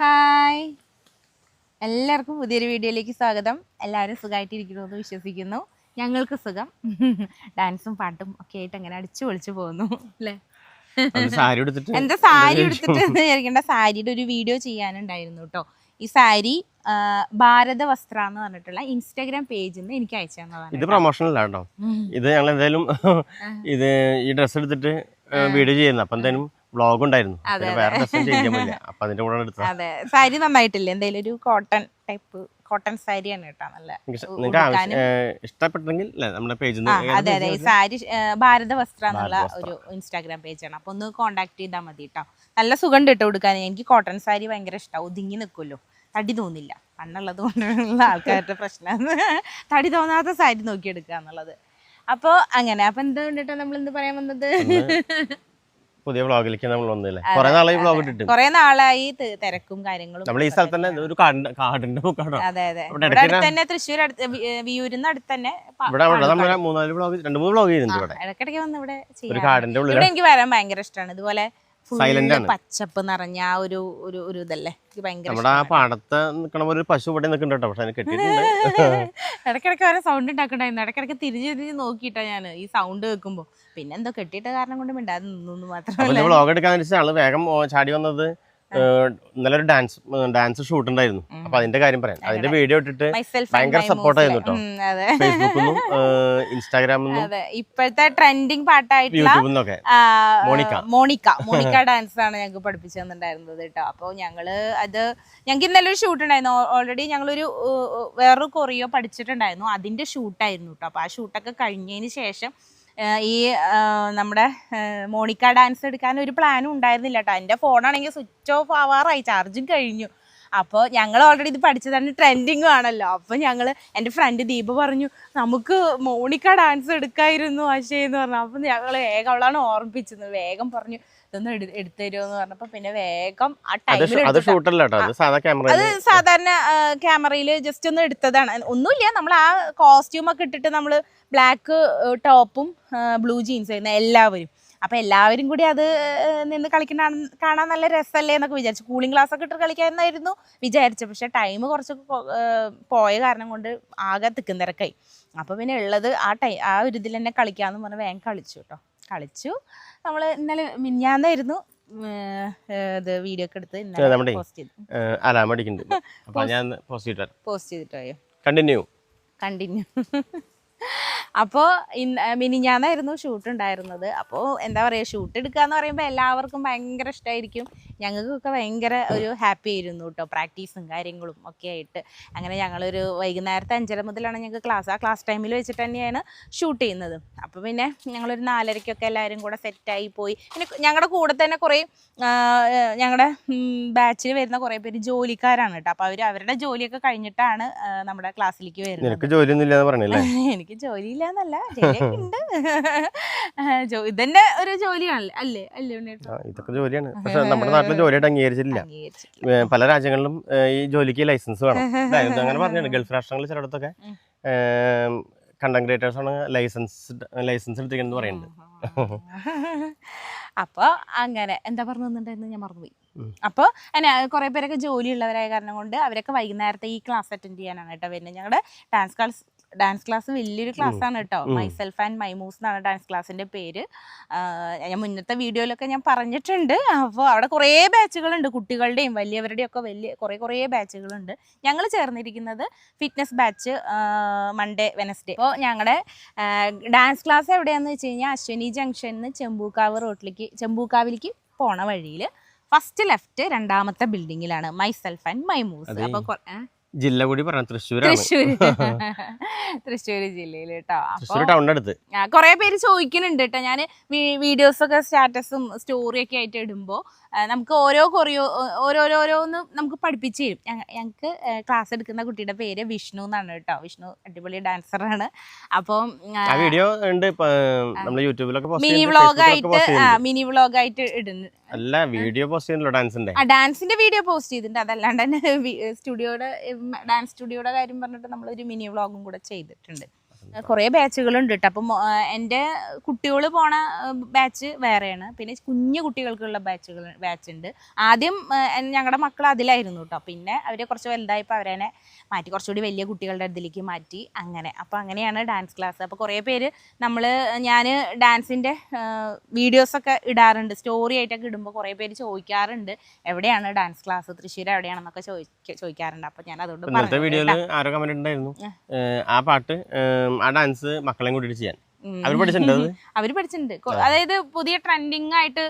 Hi. എല്ലാവർക്കും പുതിയൊരു വീഡിയോയിലേക്ക് സ്വാഗതം. എല്ലാവരും സുഖമായിട്ടിരിക്കുന്നു എന്ന് വിശ്വസിക്കുന്നു. ഞങ്ങൾക്ക് സുഖം. ഡാൻസും പാട്ടും ഒക്കെ ആയിട്ട് അങ്ങനെ അടിച്ചു പൊളിച്ചു പോകുന്നു. അല്ലേ? അത് സാരി എടുത്തിട്ട് എന്താ സാരി എടുത്തിട്ട് വിചാരിക്കേണ്ട. സാരിയുടെ ഒരു വീഡിയോ ചെയ്യാനുണ്ടായിരുന്നു കേട്ടോ. ഈ സാരി ഭാരത വസ്ത്ര എന്ന് പറഞ്ഞിട്ടുള്ള ഇൻസ്റ്റാഗ്രാം പേജിൽ നിന്ന് എനിക്ക് അയച്ചു തന്നതാണ് ഇത് പ്രൊമോഷൻ അല്ല കേട്ടോ. ഇത് ഞങ്ങൾ എന്തായാലും ഇത് ഈ ഡ്രസ്സ് എടുത്തിട്ട് വീഡിയോ ചെയ്യുന്നു അപ്പൊ എന്തായാലും വ്ളോഗ് ഉണ്ടായിരുന്നു വേറെ ഡ്രസ്സും ചെയ്യാൻ പറ്റില്ല. അപ്പൊ അതിന്റെ കൂടെ എടുത്തത്. അതെ. സാരി നന്നായിട്ടില്ലേ? എന്തെങ്കിലും ഒരു കോട്ടൺ ടൈപ്പ് കോട്ടൺ സാരിയാണ് കേട്ടോ നല്ല നിങ്ങൾക്ക് ഇഷ്ടപ്പെട്ടെങ്കിൽ നമ്മുടെ പേജിൽ അതെ അതെ. ഈ സാരി ഭാരത വസ്ത്ര എന്നുള്ള ഒരു ഇൻസ്റ്റാഗ്രാം പേജാണ് അപ്പൊ ഒന്ന് കോണ്ടാക്ട് ചെയ്താൽ മതി കേട്ടോ. നല്ല സുഖം ഇട്ടോ കൊടുക്കാൻ എനിക്ക് കോട്ടൺ സാരി ഭയങ്കര ഇഷ്ടമാണ് ഒതുങ്ങി നിൽക്കുമല്ലോ തടി തോന്നില്ല. മണ്ണുള്ളത് കൊണ്ടുള്ള ആൾക്കാരുടെ പ്രശ്നമാണ് തടി തോന്നാത്ത സാരി നോക്കിയെടുക്കുക എന്നുള്ളത് അപ്പോൾ അങ്ങനെ. അപ്പൊ എന്താ കണ്ടിട്ടോ നമ്മൾ എന്ത് പറയാൻ വന്നത്? പുതിയ വ്ളോഗിലേക്ക് നമ്മൾ വന്നില്ലേ കുറെ നാളായി വ്ളോഗ് ഇട്ടിട്ട്. കുറെ നാളായി തിരക്കും കാര്യങ്ങളും നമ്മൾ ഈ സ്ഥലത്ത് തന്നെ ഒരു കാടിന്റെ മുക്കാടോ? തന്നെ തൃശ്ശൂർ വിയൂരിന്ന് അടുത്ത് തന്നെ ഇവിടെ നമ്മൾ മൂന്നാൽ വ്ളോഗ് രണ്ട് മൂന്ന് വ്ളോഗ് ചെയ്യുന്നുണ്ട് ഇവിടെ. ഇടയ്ക്കിടയ്ക്ക് വന്ന് ഇവിടെ ഒരു കാടിന്റെ ഉള്ളിൽ ഇവിടെ എനിക്ക് വരാൻ ഭയങ്കര ഇഷ്ടമാണ് ഇതുപോലെ ഫുള്ള് ആണ്. പച്ചപ്പ് നിറഞ്ഞ ആ ഒരു ഒരു ഒരു ഇതല്ലേ? എനിക്ക് ഭയങ്കര നമ്മുടെ ആ പാടത്ത് നിൽക്കണ പോലെ ഒരു പശു ഇവിടെ നിൽക്കുന്നുണ്ട് കേട്ടോ. പക്ഷെ അതിന് കെട്ടിയിട്ടുണ്ട്. ഇടയ്ക്കിടയ്ക്ക് ഓരോ സൗണ്ട് ഉണ്ടാക്കണ്ടായിരുന്നു ഇടയ്ക്കിടയ്ക്ക് തിരിഞ്ഞ് തിരിഞ്ഞ് നോക്കിയിട്ടാ ഞാൻ ഈ സൗണ്ട് കേൾക്കുമ്പോ. പിന്നെ എന്തോ കെട്ടിയിട്ട കാരണം കൊണ്ട് മിണ്ടാതെ നിന്നു മാത്രം മാത്രമല്ല. വ്ളോഗ് എടുക്കാൻ ആൾ വേഗം ചാടി വന്നത് ഇന്നലെ ഡാൻസ് ഡാൻസ് ഷൂട്ട് ഉണ്ടായിരുന്നു. അപ്പൊ അതിന്റെ കാര്യം പറയാം. അതിന്റെ വീഡിയോ ഇട്ടിട്ട് ഭയങ്കര സപ്പോർട്ട് ആയിരുന്നു കേട്ടോ ഫേസ്ബുക്കിൽ ഇൻസ്റ്റാഗ്രാമിൽ ഇപ്പോഴത്തെ ട്രെൻഡിങ് പാട്ടായിട്ടുള്ള യൂട്യൂബിൽ നിന്നൊക്കെ മോണിക്ക. മോണിക്ക. മോണിക്ക ഡാൻസ് ആണ് ഞങ്ങൾക്ക് പഠിപ്പിച്ചു തന്നിട്ടുണ്ടായിരുന്നത് കേട്ടോ അപ്പോൾ ഞങ്ങൾ അത് ഞങ്ങൾക്ക് ഇന്നലെ ഒരു ഷൂട്ട് ഉണ്ടായിരുന്നു. ഓൾറെഡി ഞങ്ങളൊരു വേറൊരു കൊറിയോ പഠിച്ചിട്ടുണ്ടായിരുന്നു. അതിന്റെ ഷൂട്ടായിരുന്നു കേട്ടോ അപ്പൊ ആ ഷൂട്ടൊക്കെ കഴിഞ്ഞതിന് ശേഷം ഈ നമ്മുടെ മോണിക്ക ഡാൻസ് എടുക്കാൻ ഒരു പ്ലാനും ഉണ്ടായിരുന്നില്ല കേട്ടോ എന്റെ ഫോണാണെങ്കിൽ സ്വിച്ച് ഓഫ് ആവാറായി. ചാർജും കഴിഞ്ഞു. അപ്പോൾ ഞങ്ങൾ ഓൾറെഡി ഇത് പഠിച്ചതാണ് ട്രെൻഡിങ്ങും ആണല്ലോ. അപ്പോൾ ഞങ്ങൾ എന്റെ ഫ്രണ്ട് ദീപ പറഞ്ഞു നമുക്ക് മോണിക്ക ഡാൻസ് എടുക്കായിരുന്നു ആശയെന്ന് പറഞ്ഞു. അപ്പം ഞങ്ങൾ വേഗം അവളാണ് ഓർമ്മിപ്പിച്ചത്. വേഗം പറഞ്ഞു ഇതൊന്ന് എടു എടുത്തു തരുമോ എന്ന് പറഞ്ഞപ്പോൾ പിന്നെ വേഗം ആ ടൈമിൽ അത് ഷൂട്ടല്ല കേട്ടോ അത് സാധാ ക്യാമറ അത് സാധാരണ ക്യാമറയിൽ ജസ്റ്റ് ഒന്ന് എടുത്തതാണ്. ഒന്നുമില്ല നമ്മൾ ആ കോസ്റ്റ്യൂം ഒക്കെ ഇട്ടിട്ട് നമ്മൾ ബ്ലാക്ക് ടോപ്പും ബ്ലൂ ജീൻസ് എല്ലാവരും. അപ്പൊ എല്ലാവരും കൂടി അത് നിന്ന് കളിക്കുന്ന കാണാൻ- കാണാൻ നല്ല രസമല്ലേ എന്നൊക്കെ വിചാരിച്ചു. കൂളിംഗ് ഗ്ലാസ് ഒക്കെ ഇട്ട് കളിക്കാമെന്നായിരുന്നു വിചാരിച്ചു. പക്ഷെ ടൈം കുറച്ച് പോയ കാരണം കൊണ്ട് ആകെ തിക്കും തിരക്കായി. അപ്പൊ പിന്നെ ഉള്ളത് ആ ടൈ ആ ഒരു ഇതിൽ തന്നെ കളിക്കാന്ന് പറഞ്ഞ് വേഗം കളിച്ചു കേട്ടോ. കളിച്ചു. നമ്മൾ ഇന്നലെ മിനിഞ്ഞാന്നായിരുന്നു ഇത് വീഡിയോ ഒക്കെ എടുത്ത് ഇന്നലെ പോസ്റ്റ് ചെയ്തു. അപ്പൊ ഞാൻ പോസ്റ്റ് ചെയ്തിട്ടോ കണ്ടിന്യൂ കണ്ടിന്യൂ അപ്പോൾ ഇന്ന് മിനിഞ്ഞാന്നായിരുന്നു ഷൂട്ട് ഉണ്ടായിരുന്നത് അപ്പോൾ എന്താ പറയുക ഷൂട്ട് എടുക്കുക എന്ന് പറയുമ്പോൾ എല്ലാവർക്കും ഭയങ്കര ഇഷ്ടമായിരിക്കും ഞങ്ങൾക്കൊക്കെ ഭയങ്കര ഒരു ഹാപ്പി ആയിരുന്നു കേട്ടോ പ്രാക്ടീസും കാര്യങ്ങളും ഒക്കെ ആയിട്ട്. അങ്ങനെ ഞങ്ങളൊരു വൈകുന്നേരത്തെ അഞ്ചര മുതലാണ് ഞങ്ങൾക്ക് ക്ലാസ്. ആ ക്ലാസ് ടൈമിൽ വെച്ചിട്ട് തന്നെയാണ് ഷൂട്ട് ചെയ്യുന്നത്. അപ്പോൾ പിന്നെ ഞങ്ങളൊരു നാലരയ്ക്കൊക്കെ എല്ലാവരും കൂടെ സെറ്റായി പോയി. പിന്നെ ഞങ്ങളുടെ കൂടെ തന്നെ കുറേ ഞങ്ങളുടെ ബാച്ചിൽ വരുന്ന കുറേ പേര് ജോലിക്കാരാണ് കേട്ടോ അപ്പോൾ അവർ അവരുടെ ജോലിയൊക്കെ കഴിഞ്ഞിട്ടാണ് നമ്മുടെ ക്ലാസ്സിലേക്ക് വരുന്നത്. എനിക്ക് ജോലിയൊന്നും ഇല്ലെന്ന് പറഞ്ഞില്ലേ? എനിക്ക് ജോലിയില്ല എന്നല്ല ഉണ്ട്. ഇതന്നെ ഒരു ജോലിയാണല്ലേ അല്ലേ? അല്ലേ? ഇതൊക്കെ ജോലിയാണ്. പക്ഷെ നമ്മുടെ നാട്ടിൽ ജോലിയായിട്ട് അംഗീകരിച്ചിട്ടില്ല. പല രാജ്യങ്ങളിലും ഈ ജോലിക്ക് ലൈസൻസ് വേണം. അങ്ങനെ പറഞ്ഞിട്ടുണ്ട് ഗൾഫ് രാഷ്ട്രങ്ങളിൽ ചിലയിടത്തൊക്കെ കണ്ടന്റ് ക്രിയേറ്റേഴ്സ് ആണ് ലൈസൻസ് ലൈസൻസ് എടുത്തിരിക്കുന്നത് പറയുന്നുണ്ട്. അപ്പൊ അങ്ങനെ എന്താ പറഞ്ഞു ഞാൻ മറന്നുപോയി. അപ്പോൾ അപ്പൊ അങ്ങനെ കുറെ പേരൊക്കെ ജോലിയുള്ളവരായ കാരണം കൊണ്ട് അവരൊക്കെ വൈകുന്നേരത്തെ ഈ ക്ലാസ് അറ്റൻഡ് ചെയ്യാനാണ് കേട്ടോ പിന്നെ ഞങ്ങളുടെ ഡാൻസ് ക്ലാസ് ഡാൻസ് ക്ലാസ് വലിയൊരു ക്ലാസ് ആണ് കേട്ടോ മൈ മൈസെൽഫ് ആൻഡ് മൈമൂസ് എന്നാണ് ഡാൻസ് ക്ലാസ്സിന്റെ പേര്. ഞാൻ മുന്നത്തെ വീഡിയോയിലൊക്കെ ഞാൻ പറഞ്ഞിട്ടുണ്ട്. അപ്പോൾ അവിടെ കുറേ ബാച്ചുകളുണ്ട് കുട്ടികളുടെയും വലിയവരുടെയും ഒക്കെ വലിയ കുറേ കുറേ ബാച്ചുകളുണ്ട് ഞങ്ങൾ ചേർന്നിരിക്കുന്നത് ഫിറ്റ്നസ് ബാച്ച് മൺഡേ വെനസ്ഡേ അപ്പോൾ ഞങ്ങളുടെ ഡാൻസ് ക്ലാസ് എവിടെയാണെന്ന് വെച്ച് കഴിഞ്ഞാൽ അശ്വനി ജംഗ്ഷനിൽ നിന്ന് ചെമ്പൂക്കാവ് റോട്ടിലേക്ക് ചെമ്പൂക്കാവിലേക്ക് പോണ വഴിയിൽ ഫസ്റ്റ് ലെഫ്റ്റ് രണ്ടാമത്തെ ബിൽഡിങ്ങിലാണ് myself and my moose അപ്പോൾ ജില്ല കൂടി പറഞ്ഞു തൃശ്ശൂരാണ്. തൃശ്ശൂർ തൃശ്ശൂർ ജില്ലയിൽ കേട്ടോ തൃശ്ശൂർ അപ്പോൾ ടൗണിന്റെ അടുത്ത് കൊറേ പേര് ചോദിക്കുന്നുണ്ട് കേട്ടോ ഞാൻ വീഡിയോസ് ഒക്കെ സ്റ്റാറ്റസും സ്റ്റോറി ഒക്കെ ആയിട്ട് ഇടുമ്പോൾ നമുക്ക് ഓരോ കൊറിയോ ഓരോരോരോന്ന് നമുക്ക് പഠിപ്പിച്ച് തരും. ഞങ്ങൾക്ക് ക്ലാസ് എടുക്കുന്ന കുട്ടിയുടെ പേര് വിഷ്ണു എന്നാണ് കേട്ടോ വിഷ്ണു അടിപൊളി ഡാൻസർ ആണ്. അപ്പം ആ വീഡിയോ ഉണ്ട് നമ്മൾ യൂട്യൂബിലൊക്കെ മിനി വ്ലോഗായിട്ട് മിനി വ്ളോഗ് ആയിട്ട് ഇടുന്നു അല്ല വീഡിയോ പോസ്റ്റ് ഡാൻസിന്റെ ഡാൻസിന്റെ വീഡിയോ പോസ്റ്റ് ചെയ്തിട്ടുണ്ട്. അതല്ലാണ്ട് തന്നെ സ്റ്റുഡിയോയുടെ ഡാൻസ് സ്റ്റുഡിയോയുടെ കാര്യം പറഞ്ഞിട്ട് നമ്മളൊരു മിനി വ്ളോഗും കൂടെ ചെയ്തിട്ടുണ്ട്. കുറേ ബാച്ചുകളുണ്ട് കേട്ടോ അപ്പം എന്റെ കുട്ടികൾ പോണ ബാച്ച് വേറെയാണ്. പിന്നെ കുഞ്ഞു കുട്ടികൾക്കുള്ള ബാച്ചുകൾ ബാച്ച് ഉണ്ട്. ആദ്യം ഞങ്ങളുടെ മക്കൾ അതിലായിരുന്നു കേട്ടോ പിന്നെ അവരെ കുറച്ച് വലുതായപ്പോൾ അവരെ മാറ്റി കുറച്ചുകൂടി വലിയ കുട്ടികളുടെ ഇതിലേക്ക് മാറ്റി അങ്ങനെ. അപ്പോൾ അങ്ങനെയാണ് ഡാൻസ് ക്ലാസ് അപ്പോൾ കുറേ പേര് നമ്മൾ ഞാൻ ഡാൻസിന്റെ വീഡിയോസൊക്കെ ഇടാറുണ്ട്. സ്റ്റോറി ആയിട്ടൊക്കെ ഇടുമ്പോൾ കുറേ പേര് ചോദിക്കാറുണ്ട്. എവിടെയാണ് ഡാൻസ് ക്ലാസ് തൃശ്ശൂർ എവിടെയാണെന്നൊക്കെ ചോദിക്കാറുണ്ട്. അപ്പോൾ ഞാൻ അതുകൊണ്ട് വീഡിയോയിൽ ആരോ ഉണ്ടായിരുന്നു ആ പാട്ട് ആ ഡാൻസ് മക്കളെയും കൂട്ടിയിട്ട് ചെയ്യാൻ. അവർ പഠിച്ചിട്ടുണ്ട് അവർ അവർ പഠിച്ചിട്ടുണ്ട്. അതായത് പുതിയ ട്രെൻഡിങ് ആയിട്ട്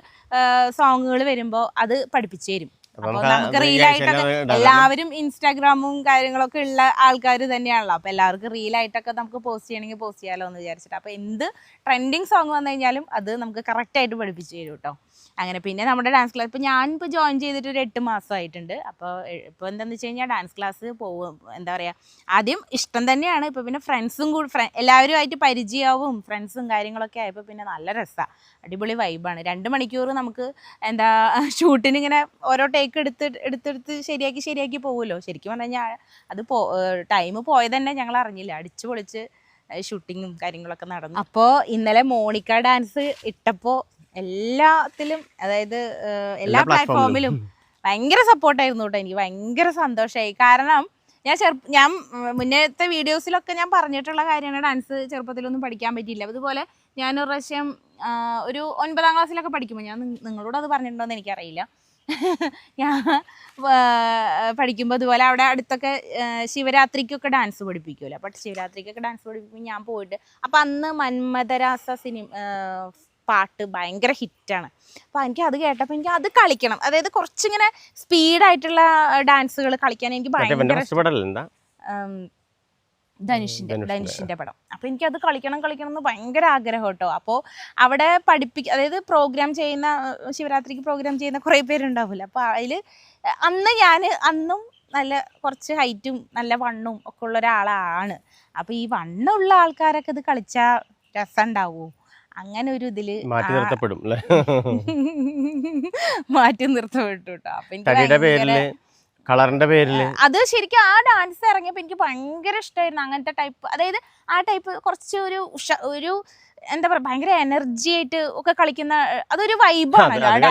സോങ്ങുകൾ വരുമ്പോ അത് പഠിപ്പിച്ചു തരും. നമുക്ക് റീലായിട്ടൊക്കെ. എല്ലാവരും ഇൻസ്റ്റാഗ്രാമും കാര്യങ്ങളൊക്കെ ഉള്ള ആൾക്കാർ തന്നെയാണല്ലോ. അപ്പൊ എല്ലാവർക്കും റീൽ റീലായിട്ടൊക്കെ നമുക്ക് പോസ്റ്റ് ചെയ്യണമെങ്കിൽ പോസ്റ്റ് ചെയ്യാലോ എന്ന് വിചാരിച്ചിട്ട്. അപ്പൊ എന്ത് ട്രെൻഡിങ് സോങ് വന്നു കഴിഞ്ഞാലും അത് നമുക്ക് കറക്റ്റ് ആയിട്ട് പഠിപ്പിച്ചു തരും കേട്ടോ അങ്ങനെ പിന്നെ നമ്മുടെ ഡാൻസ് ക്ലാസ് ഇപ്പോൾ ഞാൻ ഇപ്പോൾ ജോയിൻ ചെയ്തിട്ട് ഒരു എട്ട് മാസമായിട്ടുണ്ട് അപ്പോൾ ഇപ്പോൾ എന്താണെന്ന് വെച്ച് കഴിഞ്ഞാൽ ഡാൻസ് ക്ലാസ് പോകും എന്താ പറയുക ആദ്യം ഇഷ്ടം തന്നെയാണ്. ഇപ്പോൾ പിന്നെ ഫ്രണ്ട്സും കൂടി ഫ്ര- എല്ലാവരുമായിട്ട് പരിചയവും ഫ്രണ്ട്സും കാര്യങ്ങളൊക്കെ ആയപ്പോൾ പിന്നെ നല്ല രസമാണ് അടിപൊളി വൈബാണ് രണ്ട് മണിക്കൂർ നമുക്ക് എന്താ ഷൂട്ടിന് ഇങ്ങനെ ഓരോ ടേക്ക് എടുത്ത് എടുത്തെടുത്ത് ശരിയാക്കി ശരിയാക്കി പോകുമല്ലോ ശരിക്കും പറഞ്ഞു കഴിഞ്ഞാൽ അത് പോ ടൈം പോയത് തന്നെ ഞങ്ങൾ അറിഞ്ഞില്ല. അടിച്ചു പൊളിച്ച് ഷൂട്ടിങ്ങും കാര്യങ്ങളൊക്കെ നടന്നു. അപ്പോൾ ഇന്നലെ മോണിക്ക ഡാൻസ് ഇട്ടപ്പോൾ എല്ലാത്തിലും അതായത് എല്ലാ പ്ലാറ്റ്ഫോമിലും ഭയങ്കര സപ്പോർട്ടായിരുന്നു കേട്ടോ എനിക്ക്. ഭയങ്കര സന്തോഷമായി കാരണം ഞാൻ ചെറുപ്പ ഞാൻ മുന്നേത്തെ വീഡിയോസിലൊക്കെ ഞാൻ പറഞ്ഞിട്ടുള്ള കാര്യമാണ് ഡാൻസ് ചെറുപ്പത്തിലൊന്നും പഠിക്കാൻ പറ്റിയില്ല. അതുപോലെ ഞാൻ ഒരു പ്രാവശ്യം ഒരു ഒൻപതാം ക്ലാസ്സിലൊക്കെ പഠിക്കുമ്പോൾ ഞാൻ നിങ്ങ- നിങ്ങളോട് അത് പറഞ്ഞിട്ടുണ്ടോ എന്ന് എനിക്കറിയില്ല. ഞാൻ പഠിക്കുമ്പോൾ അതുപോലെ അവിടെ അടുത്തൊക്കെ ശിവരാത്രിക്കൊക്കെ ഡാൻസ് പഠിപ്പിക്കുമല്ലോ അപ്പം ശിവരാത്രിക്കൊക്കെ ഡാൻസ് പഠിപ്പിക്കുമ്പോൾ ഞാൻ പോയിട്ട് അപ്പം അന്ന് മന്മഥരാസ സിനിമ പാട്ട് ഭയങ്കര ഹിറ്റാണ്. അപ്പോൾ എനിക്ക് അത് കേട്ടപ്പോൾ എനിക്ക് അത് കളിക്കണം. അതായത് കുറച്ചിങ്ങനെ സ്പീഡായിട്ടുള്ള ഡാൻസുകൾ കളിക്കാൻ എനിക്ക് ഭയങ്കര ധനുഷിന്റെ ധനുഷിന്റെ പടം. അപ്പോൾ എനിക്കത് കളിക്കണം കളിക്കണം എന്ന് ഭയങ്കര ആഗ്രഹം കേട്ടോ അപ്പോൾ അവിടെ പഠിപ്പിക്ക അതായത് പ്രോഗ്രാം ചെയ്യുന്ന ശിവരാത്രിക്ക് പ്രോഗ്രാം ചെയ്യുന്ന കുറേ പേരുണ്ടാവില്ല അപ്പോൾ അതിൽ അന്ന് ഞാൻ അന്നും നല്ല കുറച്ച് ഹൈറ്റും നല്ല വണ്ണും ഒക്കെ ഉള്ള ഒരാളാണ്. അപ്പോൾ ഈ വണ്ണുള്ള ആൾക്കാരൊക്കെ ഇത് കളിച്ചാൽ രസം ഉണ്ടാവൂ അങ്ങനെ ഒരു ഇതിൽ മാറ്റി നിർത്തപ്പെടും മാറ്റി നിർത്തപ്പെട്ടു കേട്ടോ അപ്പൊ എനിക്ക് തടിയുടെ കളറിന്റെ പേരിൽ. അത് ശരിക്കും ആ ഡാൻസ് ഇറങ്ങിയപ്പോൾ എനിക്ക് ഭയങ്കര ഇഷ്ടമായിരുന്നു അങ്ങനത്തെ ടൈപ്പ്. അതായത് ആ ടൈപ്പ് കുറച്ച് ഒരു ഉഷ- ഒരു എന്താ പറയാ ഭയങ്കര എനർജി ആയിട്ട് ഒക്കെ കളിക്കുന്ന അതൊരു വൈബാണ് വൈബാണല്ലോ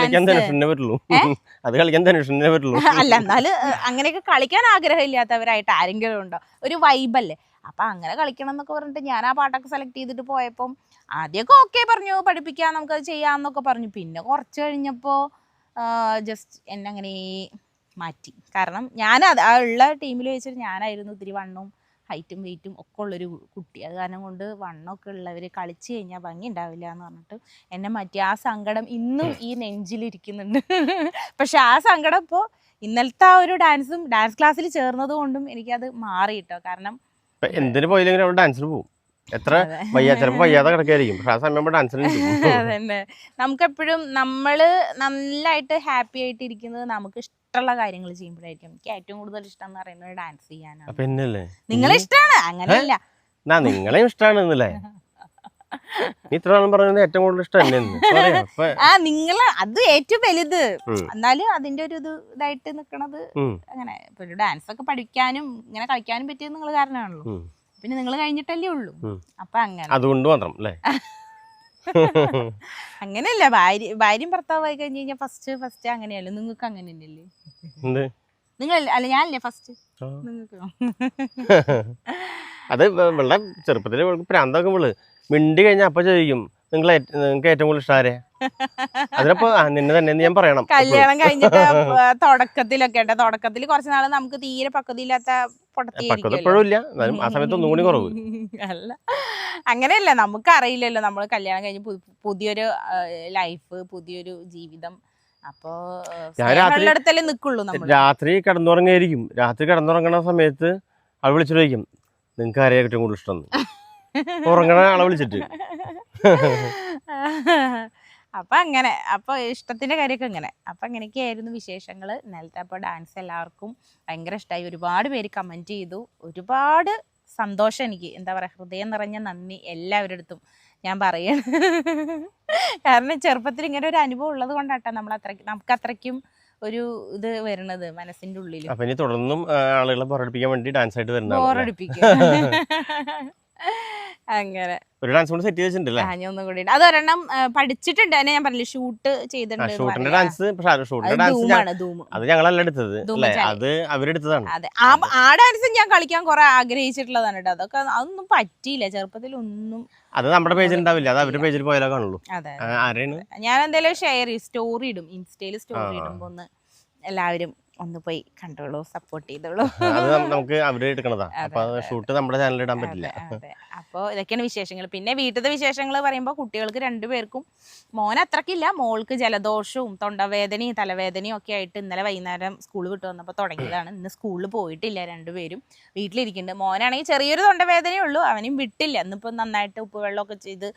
അല്ല എന്നാൽ അങ്ങനെയൊക്കെ കളിക്കാൻ ആഗ്രഹമില്ലാത്തവരായിട്ട് ആരെങ്കിലും ഉണ്ടോ? ഒരു വൈബല്ലേ അപ്പൊ അങ്ങനെ കളിക്കണം എന്നൊക്കെ പറഞ്ഞിട്ട് ഞാൻ ആ പാട്ടൊക്കെ സെലക്ട് ചെയ്തിട്ട് പോയപ്പം ആദ്യമൊക്കെ ഓക്കെ പറഞ്ഞു പഠിപ്പിക്കാം നമുക്കത് ചെയ്യാന്നൊക്കെ പറഞ്ഞു. പിന്നെ കുറച്ച് കഴിഞ്ഞപ്പോൾ ജസ്റ്റ് എന്നെ അങ്ങനെ മാറ്റി. കാരണം ഞാൻ അത് ആ ഉള്ള ടീമിൽ വെച്ചിട്ട് ഞാനായിരുന്നു ഇത്തിരി വണ്ണവും ഹൈറ്റും വെയിറ്റും ഒക്കെ ഉള്ളൊരു കുട്ടി. അത് കാരണം കൊണ്ട് വണ്ണമൊക്കെ ഉള്ളവർ കളിച്ച് കഴിഞ്ഞാൽ ഭംഗി ഉണ്ടാവില്ല എന്ന് പറഞ്ഞിട്ട് എന്നെ മാറ്റി. ആ സങ്കടം ഇന്നും ഈ നെഞ്ചിലിരിക്കുന്നുണ്ട് പക്ഷെ ആ സങ്കടം ഇപ്പോൾ ഇന്നലത്തെ ആ ഒരു ഡാൻസും ഡാൻസ് ക്ലാസ്സിൽ ചേർന്നത് കൊണ്ടും എനിക്കത് മാറി കേട്ടോ കാരണം ഇപ്പൊ എന്തിനു പോയില്ലെങ്കിലും അവിടെ ഡാൻസിന് പോകും. എത്ര. വയ്യ ചിലപ്പോ വയ്യാതെ കിടക്കായിരിക്കും പക്ഷെ ആ സമയം ഡാൻസിന് അതന്നെ. നമുക്കെപ്പോഴും നമ്മൾ നല്ലതായിട്ട് ഹാപ്പി ആയിട്ട് ഇരിക്കുന്നത് നമുക്ക് ഇഷ്ടമുള്ള കാര്യങ്ങൾ ചെയ്യുമ്പോഴായിരിക്കും. എനിക്ക് ഏറ്റവും കൂടുതൽ ഇഷ്ടം എന്ന് പറയുന്നത് ഡാൻസ് ചെയ്യാനാണ്. അപ്പൊ എന്നല്ലേ നിങ്ങളെ ഇഷ്ടമാണ്? അങ്ങനെയല്ല. നിങ്ങളെയും ഇഷ്ടമാണ് എന്നല്ലേ പറഞ്ഞത് ഏറ്റവും കൂടുതൽ ഇഷ്ടം ആ നിങ്ങൾ അത് ഏറ്റവും വലുത്. എന്നാലും അതിന്റെ ഒരു ഇത് ഇതായിട്ട് നിക്കണത് അങ്ങനെ ഡാൻസ് ഒക്കെ പഠിക്കാനും ഇങ്ങനെ കളിക്കാനും പറ്റിയത് നിങ്ങൾ കാരണമാണല്ലോ. പിന്നെ നിങ്ങൾ കഴിഞ്ഞിട്ടല്ലേ ഉള്ളൂ. അപ്പൊ അങ്ങനെ. അതുകൊണ്ട് മാത്രം അല്ലേ? അങ്ങനെയല്ല ഭാര്യ ഭാര്യയും ഭർത്താവായി കഴിഞ്ഞ് കഴിഞ്ഞാൽ ഫസ്റ്റ് ഫസ്റ്റ് അങ്ങനെയല്ലേ? നിങ്ങൾക്ക് അങ്ങനെ തന്നെയല്ലേ? നിങ്ങൾ അല്ല ഞാനല്ലേ ഫസ്റ്റ് നിങ്ങൾക്ക്. അത് വെള്ളം ചെറുപ്പത്തിൽ പ്രാന്തൊക്കെ വിൾ മിണ്ടി കഴിഞ്ഞാൽ അപ്പൊ ചോദിക്കും നിങ്ങൾ നിങ്ങൾക്ക് ഏറ്റവും കൂടുതൽ ഇഷ്ടം ആരെ അതിനപ്പോ നിന്നെ തന്നെ ഞാൻ പറയണം കല്യാണം കഴിഞ്ഞിട്ട് തുടക്കത്തിലൊക്കെ ഉണ്ട്. തുടക്കത്തിൽ കുറച്ച് നാൾ നമുക്ക് തീരെ പക്വതയില്ലാത്ത പക്വത ഇപ്പോഴും എന്നാലും ആ സമയത്ത് ഒന്നുകൂടി കുറവ്. അല്ല. അങ്ങനെയല്ല നമുക്ക് അറിയില്ലല്ലോ നമ്മൾ കല്യാണം കഴിഞ്ഞ് പുതിയൊരു ലൈഫ് പുതിയൊരു ജീവിതം. അപ്പോ അടുത്തല്ലേ നിക്കുള്ളൂ രാത്രി കിടന്നുറങ്ങിയായിരിക്കും. രാത്രി കിടന്നുറങ്ങണ സമയത്ത് അവൾ വിളിച്ചിട്ട് ചോദിക്കും നിങ്ങൾക്ക് ആരെയാ ഏറ്റവും കൂടുതൽ ഇഷ്ടം? ഉറങ്ങണ ആളെ വിളിച്ചിട്ട്. അപ്പൊ അങ്ങനെ അപ്പൊ ഇഷ്ടത്തിന്റെ കാര്യമൊക്കെ അങ്ങനെ. അപ്പൊ അങ്ങനെയൊക്കെയായിരുന്നു വിശേഷങ്ങൾ ഇന്നലത്തെ അപ്പോൾ ഡാൻസ് എല്ലാവർക്കും ഭയങ്കര ഇഷ്ടമായി ഒരുപാട് പേര് കമന്റ് ചെയ്തു. ഒരുപാട് സന്തോഷം എനിക്ക്. എന്താ പറയാ ഹൃദയം നിറഞ്ഞ നന്ദി എല്ലാവരുടെ അടുത്തും ഞാൻ പറയണം. കാരണം ചെറുപ്പത്തിൽ ഇങ്ങനെ ഒരു അനുഭവം ഉള്ളത് കൊണ്ടാട്ടോ നമ്മൾ അത്രയ്ക്ക് നമുക്ക് അത്രയ്ക്കും ഒരു ഇത് വരുന്നത് മനസ്സിന്റെ ഉള്ളിൽ അപ്പൊ ഇനി തുടർന്നും ആളുകളെ ബോറടിപ്പിക്കാൻ വേണ്ടി ഡാൻസ് ആയിട്ട് വരുന്നത് ബോറടിപ്പിക്കും. അങ്ങനെ. ഒരു ഡാൻസ് കൂടി സെറ്റ് ചെയ്തിട്ടുണ്ട് അല്ലേ ആ, ഞാൻ ഒന്നും കൂടി അത് ഒരെണ്ണം പഠിച്ചിട്ടുണ്ട്. എന്നെ ഞാൻ പറഞ്ഞില്ല ഷൂട്ട് ചെയ്തിട്ടുണ്ട് ഷൂട്ടിന്റെ ഡാൻസ് ഷൂട്ടിന്റെ ഡാൻസ് അത് ഞങ്ങളല്ല എടുത്തത് അത് അവരെടുത്തതാണ്. അതെ. ആ ഡാൻസ് ഞാൻ കളിക്കാൻ കുറെ ആഗ്രഹിച്ചിട്ടുള്ളതാണ് കേട്ടോ അതൊക്കെ അതൊന്നും പറ്റിയില്ല. ചെറുപ്പത്തിൽ ഒന്നും അത് നമ്മുടെ പേജിൽ ഉണ്ടാവില്ല അത് അവരുടെ പേജിൽ പോയാലേ കാണുള്ളൂ. അതെ ഞാൻ എന്തായാലും ഷെയർ ചെയ്യും. സ്റ്റോറി ഇടും. ഇൻസ്റ്റയിൽ സ്റ്റോറി. ഇടുമ്പോ ഒന്ന് എല്ലാവരും ഒന്ന് പോയി കണ്ടോളൂ സപ്പോർട്ട് ചെയ്തോളൂ. അത് നമുക്ക് അവർ എടുക്കണതാ. അപ്പൊ ഷൂട്ട് നമ്മുടെ ചാനലിൽ ഇടാൻ പറ്റില്ല. അതെ, അതെ. അപ്പൊ ഇതൊക്കെയാണ് വിശേഷങ്ങൾ. പിന്നെ വീട്ടിലത്തെ വിശേഷങ്ങൾ പറയുമ്പോൾ കുട്ടികൾക്ക് രണ്ടുപേർക്കും മോൻ അത്രക്കില്ല. മോൾക്ക് ജലദോഷവും തൊണ്ടവേദനയും തലവേദനയും ഒക്കെ ആയിട്ട് ഇന്നലെ വൈകുന്നേരം സ്കൂൾ വിട്ട് വന്നപ്പോൾ തുടങ്ങിയതാണ്. ഇന്ന് സ്കൂളിൽ പോയിട്ടില്ല രണ്ടുപേരും വീട്ടിലിരിക്കുന്നുണ്ട്. മോനാണെങ്കിൽ ചെറിയൊരു തൊണ്ടവേദനയേ ഉള്ളൂ. അവനും വിട്ടില്ല. ഇന്നിപ്പോൾ നന്നായിട്ട് ഉപ്പുവെള്ളമൊക്കെ ചെയ്ത്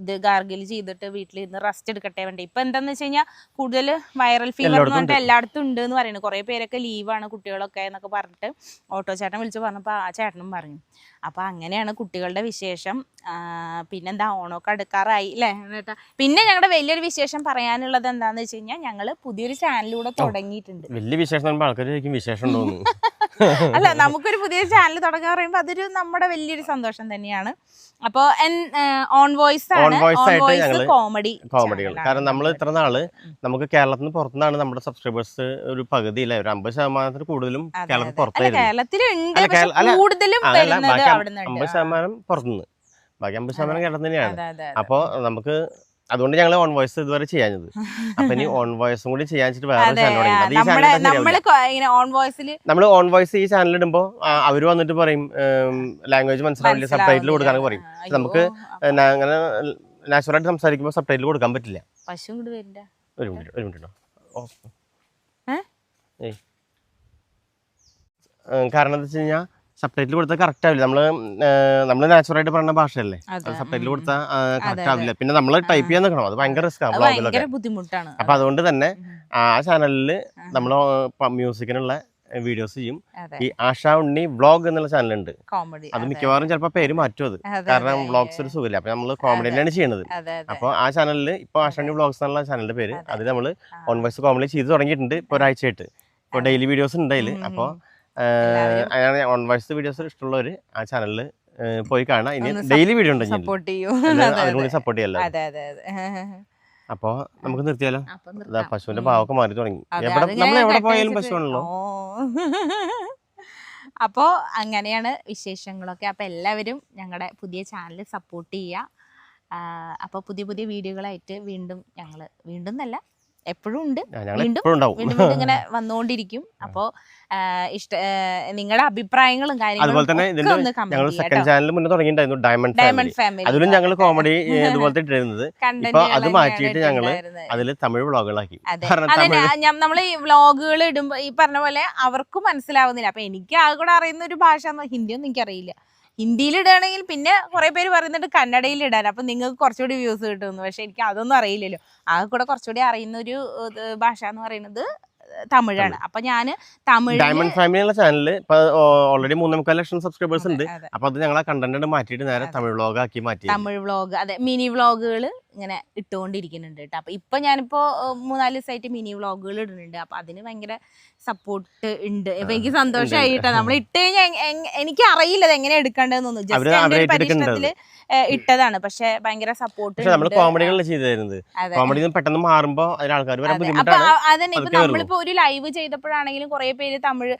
ഇത് ഗാർഗിൽ ചെയ്തിട്ട് വീട്ടിൽ ഇന്ന് റെസ്റ്റ് എടുക്കട്ടെ വേണ്ടി ഇപ്പൊ എന്താന്ന് വെച്ച് കഴിഞ്ഞാൽ കൂടുതൽ വൈറൽ ഫീവർ എന്ന് പറഞ്ഞിട്ട് എല്ലായിടത്തും ഉണ്ട് എന്ന് പറയുന്നത് കുറേ പേരൊക്കെ ലീവാണ് കുട്ടികളൊക്കെ എന്നൊക്കെ പറഞ്ഞിട്ട് ഓട്ടോ ചേട്ടൻ വിളിച്ച് പറഞ്ഞപ്പോൾ ആ ചേട്ടനും പറഞ്ഞു. അപ്പോൾ അങ്ങനെയാണ് കുട്ടികളുടെ വിശേഷം. പിന്നെന്താ ഓണമൊക്കെ അടുക്കാറായി അല്ലേ ചേട്ടാ പിന്നെ ഞങ്ങളുടെ വലിയൊരു വിശേഷം പറയാനുള്ളത് എന്താന്ന് വെച്ച് കഴിഞ്ഞാൽ ഞങ്ങൾ പുതിയൊരു ചാനലിലൂടെ തുടങ്ങിയിട്ടുണ്ട്. വലിയ വിശേഷം ആൾക്കാർ വിശേഷം ഉണ്ടോന്ന് അല്ല നമുക്കൊരു പുതിയ ചാനൽ തുടങ്ങാൻ പറയുമ്പോൾ അതൊരു നമ്മുടെ വലിയൊരു സന്തോഷം തന്നെയാണ്. അപ്പൊ ഓൺ വോയിസ് ആണ്. ഓൺ വോയിസ് ആയിട്ട് കോമഡി കോമഡികൾ കാരണം നമ്മൾ ഇത്ര നാൾ നമുക്ക് കേരളത്തിന് നിന്ന് പുറത്തുനിന്നാണ് നമ്മുടെ സബ്സ്ക്രൈബേഴ്സ് ഒരു പകുതി അല്ലെ ഒരു അമ്പത് ശതമാനത്തിൽ കൂടുതലും കേരളത്തിൽ പുറത്തായിരുന്നു കൂടുതലും അമ്പത് ശതമാനം പുറത്തുനിന്ന്. ബാക്കി അമ്പത് ശതമാനം കേരളത്തിൽ തന്നെയാണ് അപ്പോൾ നമുക്ക് അതുകൊണ്ട് ഞങ്ങൾ ഓൺ വോയിസ് ഇതുവരെ ചെയ്യാഞ്ഞത്. അപ്പൊ ഇനി ഓൺ വോയിസും കൂടി ചെയ്യാൻ വെച്ചിട്ട് വേറെ ചാനൽ നമ്മൾ ഓൺ വോയിസ് ഈ ചാനൽ ഇടുമ്പോ അവർ വന്നിട്ട് പറയും ലാംഗ്വേജ് മനസ്സിലാവില്ല സബ് ടൈറ്റിൽ കൊടുക്കാനൊക്കെ പറയും. നമുക്ക് അങ്ങനെ നാച്ചുറലായിട്ട് സംസാരിക്കുമ്പോൾ സബ് ടൈറ്റിൽ കൊടുക്കാൻ പറ്റില്ല. ഒരു മിനിറ്റ് ഒരു മിനിറ്റ് കാരണം എന്താ വെച്ച് കഴിഞ്ഞാൽ സബ് ടൈറ്റിൽ കൊടുത്താൽ കറക്റ്റ് ആവില്ല. നമ്മൾ നമ്മൾ നാച്ചുറലായിട്ട് പറയുന്ന ഭാഷയല്ലേ? അതെ. സബ് ടൈറ്റിൽ കൊടുത്താൽ കറക്റ്റ് ആവില്ല. പിന്നെ നമ്മൾ ടൈപ്പ് ചെയ്യാൻ നിൽക്കണം അത് ഭയങ്കര റിസ്ക് ബ്ലോഗിലൊക്കെ ബുദ്ധിമുട്ടാണ്. അപ്പൊ അതുകൊണ്ട് തന്നെ ആ ചാനലിൽ നമ്മൾ മ്യൂസിക്കിനുള്ള വീഡിയോസ് ചെയ്യും. ഈ ആശാ ഉണ്ണി വ്ളോഗ് എന്നുള്ള ചാനലുണ്ട് അത് മിക്കവാറും ചിലപ്പോൾ പേര് മാറ്റും അത്. കാരണം വ്ളോഗ്സ് ഒരു സുഖമില്ല. അപ്പൊ നമ്മൾ കോമഡി തന്നെയാണ് ചെയ്യുന്നത്. അപ്പൊ ആ അപ്പോൾ ആ ചാനലിൽ ഇപ്പോൾ ആഷാണി വ്ളോഗ്സ് എന്നുള്ള ചാനലിന്റെ പേര് അതെ. നമ്മൾ. ഓൺ വോയിസ് കോമഡി ചെയ്ത് തുടങ്ങിയിട്ടുണ്ട് ഇപ്പോൾ ഒരാഴ്ചയായിട്ട്. ഇപ്പൊ ഡെയിലി വീഡിയോസ് ഉണ്ട് അതിൽ ഉം, അപ്പോൾ അങ്ങനെ ഓൺ വോയിസ് വീഡിയോസ് ഇഷ്ടമുള്ളവർ ആ ചാനലിൽ പോയി കാണാം. ഇനി ഡെയിലി വീഡിയോ ഉണ്ട് സപ്പോർട്ട് ചെയ്യൂ. അതിൽ അതെ, അതിനും കൂടി അതെ. സപ്പോർട്ട് അതെ അതെ അതെ. അപ്പോൾ നമുക്ക് നിർത്തിയാലോ? പശുവിന്റെ ഭാവൊക്കെ ഭാവമൊക്കെ മാറി തുടങ്ങി. നമ്മൾ എവിടെ പോയാലും പശു പശുവാണല്ലോ. അപ്പോൾ അപ്പോ അങ്ങനെയാണ് വിശേഷങ്ങളൊക്കെ. അപ്പൊ എല്ലാവരും ഞങ്ങളുടെ പുതിയ ചാനൽ സപ്പോർട്ട് ചെയ്യുക അപ്പോൾ പുതിയ പുതിയ വീഡിയോകളായിട്ട് വീണ്ടും ഞങ്ങൾ വീണ്ടും എന്നല്ല എപ്പോഴും ഉണ്ട്. വീണ്ടും വീണ്ടും ഇങ്ങനെ വന്നുകൊണ്ടിരിക്കും. അപ്പോൾ ഇഷ്ട നിങ്ങളുടെ അഭിപ്രായങ്ങളും കാര്യങ്ങളും അതുപോലെ തന്നെ ഇതിന്റെ ഞങ്ങൾ സെക്കൻഡ് ചാനൽ മുന്നേ തുടങ്ങിയിട്ടുണ്ടായിരുന്നു ഡയമണ്ട് ഫാമിലി ഡയമണ്ട് ഫാമിലി അതിലും ഞങ്ങൾ കോമഡി ഇതുപോലത്തെ ഇട്ടിരുന്നത്. ഇപ്പൊ അത് മാറ്റിയിട്ട് ഞങ്ങൾ അതിൽ തമിഴ് വ്ളോഗുകളാക്കി. നമ്മൾ ഈ വ്ളോഗുകൾ ഇടുമ്പോ ഈ പറഞ്ഞ പോലെ അവർക്കും മനസ്സിലാവുന്നില്ല. അപ്പൊ എനിക്ക് ആകെ കൂടെ അറിയുന്ന ഒരു ഭാഷ എന്ന് ഹിന്ദി ഒന്നും എനിക്കറിയില്ല. ഹിന്ദിയിൽ ഇടുകയാണെങ്കിൽ പിന്നെ കുറെ പേര് പറയുന്നുണ്ട് കന്നഡയിൽ ഇടാൻ അപ്പൊ നിങ്ങൾക്ക് കുറച്ചുകൂടി വ്യൂസ് കിട്ടുമെന്ന്. പക്ഷെ എനിക്ക് അതൊന്നും അറിയില്ലല്ലോ. ആകെ കൂടെ കുറച്ചുകൂടി അറിയുന്ന ഒരു ഭാഷ എന്ന് പറയുന്നത് തമിഴാണ്. അപ്പൊ ഞാൻ തമിഴ് ഡയമണ്ട് ഫാമിലി എന്നുള്ള ചാനലിൽ ഇപ്പൊ ഓൾറെഡി മൂന്നേമുക്കാൽ ലക്ഷം സബ്സ്ക്രൈബേഴ്സ് ഉണ്ട്. അപ്പൊ അത് ഞങ്ങൾ കണ്ടന്റ് മാറ്റിയിട്ട് നേരെ തമിഴ് വ്ളോഗ് ആക്കി മാറ്റി തമിഴ് വ്ളോഗ് അതെ മിനി വ്ളോഗുകൾ ഇങ്ങനെ ഇട്ടുകൊണ്ടിരിക്കുന്നുണ്ട് കേട്ടോ. അപ്പൊ ഇപ്പൊ ഞാനിപ്പോ മൂന്നാൽ ദിവസമായിട്ട് മിനി വ്ലോഗുകൾ ഇടുന്നുണ്ട്. അപ്പൊ അതിന് ഭയങ്കര സപ്പോർട്ട് ഉണ്ട്. അപ്പൊ എനിക്ക് സന്തോഷമായി കേട്ടോ. നമ്മൾ ഇട്ട് കഴിഞ്ഞാൽ എനിക്ക് അറിയില്ല അത് എങ്ങനെ എടുക്കേണ്ടതെന്നൊന്നും. ജസ്റ്റ് എന്റെ ഇട്ടതാണ്. പക്ഷെ ഭയങ്കര സപ്പോർട്ട് നമ്മൾ കോമഡികളിൽ ചെയ്തു തരുന്നത് കോമഡി പെട്ടെന്ന് മാറുമ്പോ ആൾക്കാർ വരാൻ ബുദ്ധിമുട്ടാണ്. ആ- അതന്നെ. ഇപ്പൊ നമ്മളിപ്പോ ഒരു ലൈവ് ചെയ്തപ്പോഴാണെങ്കിലും കുറെ പേര് തമിഴ്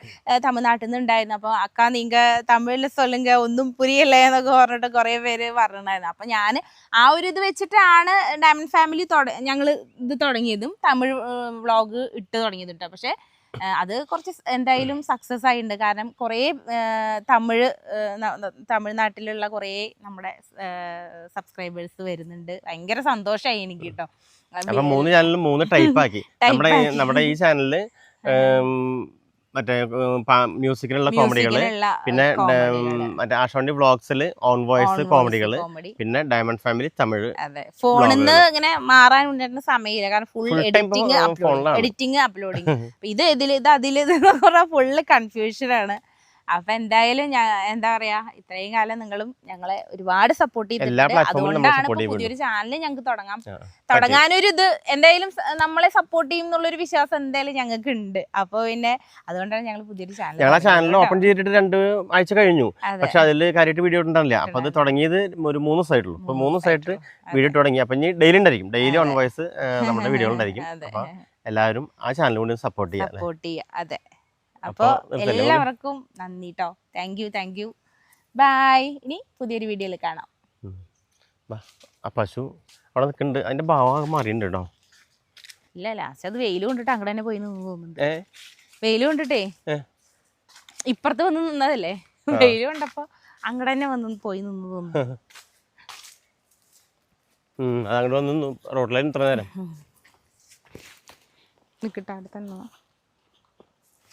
തമിഴ്നാട്ടിൽ നിന്ന് ഉണ്ടായിരുന്നു. അപ്പൊ അക്ക നീങ്ക തമിഴിൽ സൊല്ലുങ്ക ഒന്നും പുരിയല്ലേ എന്നൊക്കെ പറഞ്ഞിട്ട് കുറെ പേര് പറഞ്ഞിട്ടുണ്ടായിരുന്നു അപ്പൊ ഞാൻ ആ ഒരു ഇത് വെച്ചിട്ടാണ് ഡയമണ്ട് ഫാമിലി ഞങ്ങൾ ഇത് തുടങ്ങിയതും തമിഴ് വ്ളോഗ് ഇട്ട് തുടങ്ങിയതും കേട്ടോ പക്ഷെ അത് കുറച്ച് എന്തായാലും സക്സസ് ആയിട്ടുണ്ട്. കാരണം കുറേ തമിഴ് തമിഴ്നാട്ടിലുള്ള കുറേ നമ്മുടെ സബ്സ്ക്രൈബേഴ്സ് വരുന്നുണ്ട്. ഭയങ്കര സന്തോഷമായി എനിക്ക് കേട്ടോ അപ്പൊ മൂന്ന് ചാനലും മൂന്ന് ടൈപ്പ് ആക്കി. നമ്മുടെ നമ്മുടെ ഈ ചാനലിൽ മറ്റേ മ്യൂസിക്കിലുള്ള കോമഡികൾ പിന്നെ. മറ്റേ ആഷോണ്ടി വ്ളോഗ്സിൽ ഓൺ വോയിസ് കോമഡികൾ പിന്നെ ഡയമണ്ട് ഫാമിലി തമിഴ് ഫോണിൽ നിന്ന് ഇങ്ങനെ മാറാൻ ഉണ്ടായിരുന്ന സമയമില്ല. കാരണം full editing uploading uploading editing uploading ഇത് ഇതിൽ ഇത് അതിൽ ഫുള്ള് കൺഫ്യൂഷൻ ആണ്. അപ്പൊ എന്തായാലും ഞാൻ എന്താ പറയാ ഇത്രയും കാലം നിങ്ങളും ഞങ്ങളെ ഒരുപാട് സപ്പോർട്ട് ചെയ്തിട്ടുണ്ട്. അതുകൊണ്ടാണ് പുതിയൊരു ചാനൽ ഞങ്ങൾക്ക് തുടങ്ങാം. തുടങ്ങാനൊരു ഇത് എന്തായാലും നമ്മളെ സപ്പോർട്ട് ചെയ്യും എന്നുള്ളൊരു വിശ്വാസം എന്തായാലും ഞങ്ങൾക്ക് ഉണ്ട് അപ്പൊ പിന്നെ അതുകൊണ്ടാണ് ഞങ്ങൾ പുതിയൊരു ചാനൽ ഞങ്ങൾ ചാനൽ ഓപ്പൺ ചെയ്തിട്ട് രണ്ട് ആഴ്ച കഴിഞ്ഞു. പക്ഷെ അതിൽ കാര്യമായിട്ട് വീഡിയോ ഉണ്ടാവില്ല അപ്പൊ അത് തുടങ്ങിയത് ഒരു മൂന്ന് ദിവസമായിട്ടുള്ളൂ. അപ്പൊ മൂന്ന് ദിവസമായിട്ട് വീഡിയോ തുടങ്ങി. അപ്പൊ ഇനി ഡെയിലി ഉണ്ടായിരിക്കും. ഡെയിലി ഓൺ വോയിസ് നമ്മുടെ വീഡിയോ ഉണ്ടായിരിക്കും അപ്പൊ എല്ലാവരും ആ ചാനൽ കൊണ്ട് സപ്പോർട്ട് ചെയ്യാം സപ്പോർട്ട് ചെയ്യാം. അതെ. അപ്പൊ എല്ലാവർക്കും നന്ദി കേട്ടോ thank you thank you bye ഇനി പുതിയൊരു വീഡിയോയിൽ കാണാം. പശു അവിടെ നിൽക്കുന്നുണ്ട്. അതിന്റെ ഭാവം മാറിയിട്ടുണ്ട് കേട്ടോ. ഇല്ല ലാസ്റ്റ് അത് വെയിൽ കൊണ്ടിട്ട് അങ്ങോട്ട് തന്നെ പോയി തോന്നുന്നുണ്ട്. വെയിൽ കൊണ്ടിട്ടേ. ഇപ്പുറത്ത് വന്ന് നിന്നതല്ലേ? വെയിൽ കൊണ്ടപ്പോ അങ്ങോട്ട് തന്നെ വന്ന് പോയി നിന്ന് തോന്നുന്നു. അങ്ങോട്ട് വന്ന് റോഡിലായിരുന്നു ഇത്ര നേരം. നിക്കട്ടെ അവിടെ തന്നെ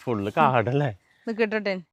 ഫുള്ള് കാടല്ലേ നിക്കട്ടെ